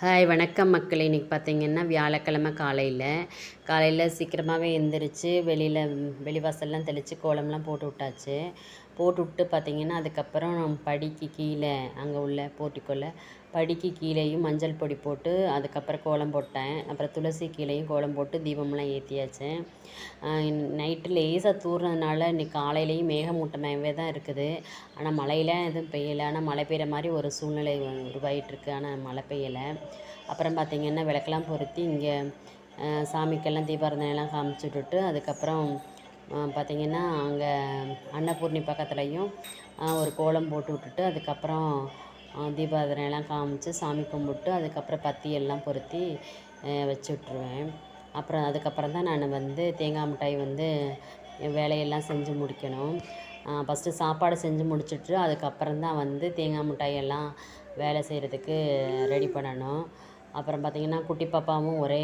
Hi வணக்கம் மக்களே. இன்றைக்கி பார்த்தீங்கன்னா வியாழக்கிழமை காலையில். காலையில் சீக்கிரமாகவே எழுந்திரிச்சு வெளியில் வெளிவாசல்லாம் தெளித்து கோலம்லாம் போட்டு விட்டாச்சு. போட்டு விட்டு பார்த்தீங்கன்னா அதுக்கப்புறம் படிக்கு கீழே அங்கே உள்ள போர்ட்டிக்கோல படிக்கு கீழேயும் மஞ்சள் பொடி போட்டு அதுக்கப்புறம் கோலம் போட்டேன். அப்புறம் துளசி கீழேயும் கோலம் போட்டு தீபம்லாம் ஏற்றியாச்சு நைட்டு லேசாக தூர்னதுனால இன்றைக்கி காலையிலையும் மேகமூட்டமாகவே தான் இருக்குது. ஆனால் மழையெல்லாம் எதுவும் பெய்யலை. ஆனால் மழை பெய்கிற மாதிரி ஒரு சூழ்நிலை உருவாகிட்டுருக்கு ஆனால் மழை பெய்யலை. அப்புறம் பார்த்திங்கன்னா விளக்கெல்லாம் பொருத்தி இங்கே சாமிக்கெல்லாம் தீபாரதனையெல்லாம் காமிச்சு விட்டுட்டு அதுக்கப்புறம் பார்த்திங்கன்னா அங்கே அன்னபூர்ணி பக்கத்துலேயும் ஒரு கோலம் போட்டு விட்டுட்டு அதுக்கப்புறம் தீபாரதனையெல்லாம் காமிச்சு சாமி கும்பிட்டு அதுக்கப்புறம் பத்தி எல்லாம் பொருத்தி வச்சு விட்ருவேன் அப்புறம் அதுக்கப்புறம் தான் நான் வந்து தேங்காய் மிட்டாய் வந்து வேலையெல்லாம் செஞ்சு முடிக்கணும். ஃபஸ்ட்டு சாப்பாடு செஞ்சு முடிச்சுட்டு அதுக்கப்புறம் தான் வந்து தேங்காய் மிட்டாயெல்லாம் வேலை செய்கிறதுக்கு ரெடி பண்ணணும். அப்புறம் பார்த்திங்கன்னா குட்டி பாப்பாவும் ஒரே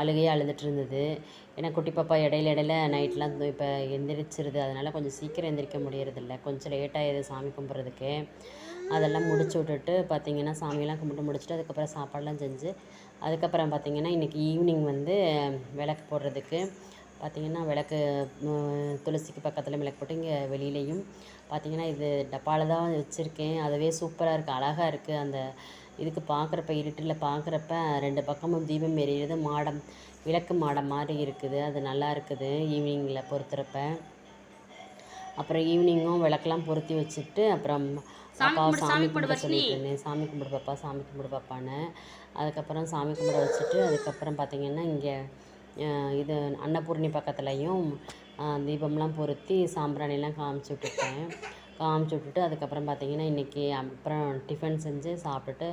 அழுகையாக அழுதுட்டு இருந்தது. ஏன்னா குட்டி பாப்பா இடையில இடையில நைட்லாம் இப்போ எந்திரிச்சிருது. அதனால் கொஞ்சம் சீக்கிரம் எந்திரிக்க முடியறதில்ல. கொஞ்சம் லேட்டாகிது சாமி கும்பிட்றதுக்கு. அதெல்லாம் முடிச்சு விட்டுட்டு பார்த்திங்கன்னா சாமியெல்லாம் கும்பிட்டு முடிச்சுட்டு அதுக்கப்புறம் சாப்பாடெலாம் செஞ்சு அதுக்கப்புறம் பார்த்திங்கன்னா இன்றைக்கி ஈவினிங் வந்து விளக்கு போடுறதுக்கு. பார்த்திங்கன்னா விளக்கு துளசிக்கு பக்கத்தில் விளக்கு போட்டு இங்கே வெளியிலையும் பார்த்திங்கன்னா இது டப்பாவில் தான் வச்சுருக்கேன். அதுவே சூப்பராக இருக்குது அழகாக இருக்குது அந்த இதுக்கு பார்க்குறப்ப இருட்டில் பார்க்குறப்ப ரெண்டு பக்கமும் தீபம் எரியுறது மாடம் விளக்கு மாடம் மாதிரி இருக்குது. அது நல்லா இருக்குது ஈவினிங்கில் பொறுத்துறப்ப. அப்புறம் ஈவினிங்கும் விளக்கெல்லாம் பொருத்தி வச்சுட்டு அப்புறம் அப்பா சாமி கும்பிட சொல்லிட்டு இருந்தேன். சாமி கும்பிடு பாப்பா சாமி கும்பிடு பாப்பான்னு. அதுக்கப்புறம் சாமி கும்பிட வச்சுட்டு அதுக்கப்புறம் பார்த்திங்கன்னா இங்கே இது அன்னபூர்ணி பக்கத்துலேயும் தீபம்லாம் பொருத்தி சாம்பிராணிலாம் காமிச்சு விட்டுட்டேன். காமிச்சு விட்டுட்டு அதுக்கப்புறம் பார்த்திங்கன்னா இன்றைக்கி அப்புறம் டிஃபன் செஞ்சு சாப்பிட்டுட்டு